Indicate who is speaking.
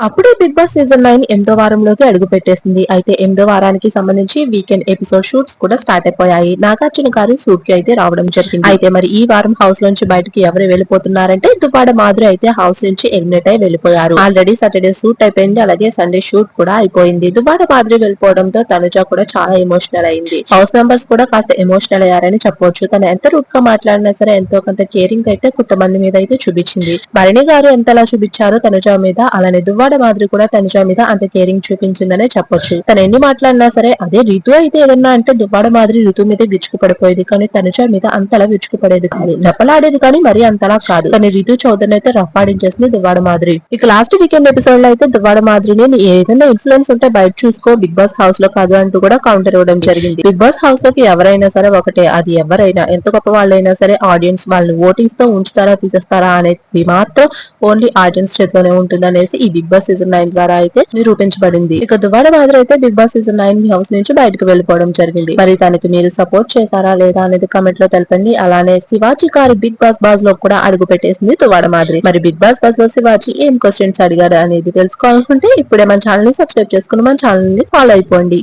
Speaker 1: అప్పుడే big Boss season nine ఎనిమిదో వారంలోకి అడుగు పెట్టేసింది. అయితే ఎనిమిదో వారానికి సంబంధించి వీకెండ్ ఎపిసోడ్ షూట్స్ కూడా స్టార్ట్ అయిపోయాయి. నాగార్జున గారు షూట్కి అయితే రావడం జరిగింది. అయితే మరి ఈ వారం హౌస్ నుంచి బయటకి ఎవరు వెళ్ళిపోతున్నారంటే దువ్వాడ మాధురి అయితే హౌస్ నుంచి ఎలిమినేట్ అయి వెళ్ళిపోయారు. ఆల్రెడీ సాటర్డే షూట్ అయిపోయింది. అలాగే సండే షూట్ కూడా అయిపోయింది. దువ్వాడ మాధురి వెళ్ళిపోవడంతో తనుజ కూడా చాలా ఎమోషనల్ అయింది. హౌస్ మెంబర్స్ కూడా కాస్త ఎమోషనల్ అయ్యారని చెప్పొచ్చు. తను ఎంత రూట్గా మాట్లాడినా సరే ఎంతో కొంత కేరింగ్ అయితే కొంతమంది మీద అయితే చూపించింది. భరణి గారు ఎంతలా చూపించారో తనుజ మీద అలానే దువ్వాడ మాదిరి కూడా తనుజ మీద అంత కేరింగ్ చూపించిందనే చెప్పొచ్చు. తను ఎన్ని మాట్లాడినా సరే అదే ఋతు అయితే ఏదన్నా అంటే దువ్వాడ మాదిరి ఋతు మీద విరుచుకు పడిపోయేది కానీ తనుజ మీద అంతలా విరుచుకు పడేది కాదు. నప్పలాడేది కానీ మరి అంతలా కాదు. కానీ రితు చౌదరిని అయితే రఫ్ ఆడించేసింది దువ్వాడ మాదిరి. ఇక లాస్ట్ వీకెండ్ ఎపిసోడ్లో అయితే దువ్వాడ మాదిరిని ఏదైనా ఇన్ఫ్లుయెన్స్ ఉంటే బయట చూసుకో. బిగ్ బాస్ హౌస్లో కాదు అంటూ కూడా కౌంటర్ ఇవ్వడం జరిగింది. బిగ్ బాస్ హౌస్లోకి ఎవరైనా సరే ఒకటే. అది ఎవరైనా ఎంత గొప్ప వాళ్ళైనా సరే ఆడియన్స్ వాళ్ళని ఓటింగ్స్తో ఉంచుతారా తీసేస్తారా అనేది మాత్రం ఓన్లీ ఆడియన్స్ చేతిలోనే ఉంటుంది అనేసి ఈ బిగ్ బాస్ సీజన్ నైన్ ద్వారా అయితే నిరూపించబడింది. ఇక దువ్వాడ మాదిరి అయితే Big Boss season nine house నుంచి బయటకు వెళ్ళిపోవడం జరిగింది. మరి తనకి మీరు సపోర్ట్ చేశారా లేదా అనేది కమెంట్లో తెలపండి. అలానే శివాజీ గారి బిగ్ బాస్ బాస్లో కూడా అడుగు పెట్టేసింది దువ్వాడ మాదిరి. మరి బిగ్ బాస్ బాస్లో శివాజీ ఏం క్వశ్చన్స్ అడిగారు అనేది తెలుసుకోవాలనుకుంటే ఇప్పుడే మన ఛానల్ని సబ్స్క్రైబ్ చేసుకుని మన ఛానల్ని ఫాలో అయిపోండి.